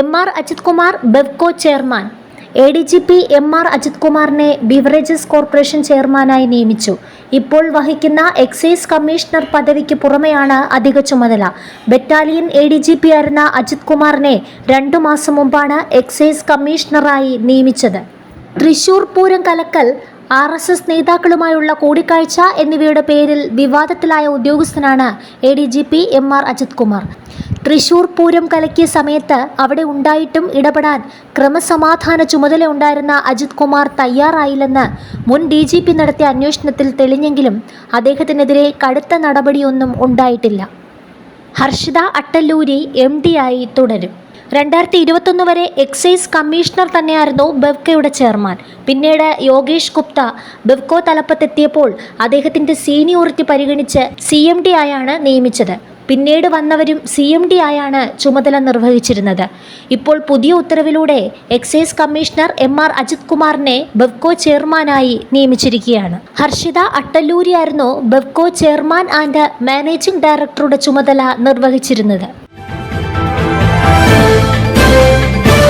M R Ajith Kumar Bevco chairman. A D G P M R Ajith കുമാറിനെ beverages corporation ചെയർമാനായി നിയമിച്ചു. ഇപ്പോൾ വഹിക്കുന്ന എക്സൈസ് കമ്മീഷണർ പദവിക്ക് പുറമെയാണ് അധിക ചുമതല. Battalion A D G P ആയിരുന്ന അജിത് കുമാറിനെ രണ്ടു മാസം മുമ്പാണ് എക്സൈസ് കമ്മീഷണറായി നിയമിച്ചത്. തൃശൂർ പൂരം കലക്കൽ ആർ എസ് എസ് നേതാക്കളുമായുള്ള കൂടിക്കാഴ്ച എന്നിവയുടെ പേരിൽ വിവാദത്തിലായ ഉദ്യോഗസ്ഥനാണ് A D G P M R Ajith Kumar. Thrissur Pooram കലക്കിയ സമയത്ത് അവിടെ ഉണ്ടായിട്ടും ഇടപെടാൻ ക്രമസമാധാന ചുമതല ഉണ്ടായിരുന്ന അജിത് കുമാർ തയ്യാറായില്ലെന്ന് മുൻ ഡി ജി പി നടത്തിയ അന്വേഷണത്തിൽ തെളിഞ്ഞെങ്കിലും അദ്ദേഹത്തിനെതിരെ കടുത്ത നടപടിയൊന്നും ഉണ്ടായിട്ടില്ല. ഹർഷിത അട്ടല്ലൂരി എം ആയി തുടരും. രണ്ടായിരത്തി ഇരുപത്തൊന്ന് വരെ എക്സൈസ് കമ്മീഷണർ തന്നെയായിരുന്നു ബെവ്കയുടെ ചെയർമാൻ. പിന്നീട് യോഗേഷ് ഗുപ്ത ബെവ്കോ തലപ്പത്തെത്തിയപ്പോൾ അദ്ദേഹത്തിന്റെ സീനിയോറിറ്റി പരിഗണിച്ച് സി എം ഡി ആയാണ് നിയമിച്ചത്. പിന്നീട് വന്നവരും സി എം ഡി ആയാണ് ചുമതല നിർവഹിച്ചിരുന്നത്. ഇപ്പോൾ പുതിയ ഉത്തരവിലൂടെ excise commissioner M R Ajith കുമാറിനെ ബെവ്കോ ചെയർമാനായി നിയമിച്ചിരിക്കുകയാണ്. ഹർഷിത അട്ടല്ലൂരിയായിരുന്നു ബെവ്കോ ചെയർമാൻ ആൻഡ് മാനേജിംഗ് ഡയറക്ടറുടെ ചുമതല നിർവഹിച്ചിരുന്നത്.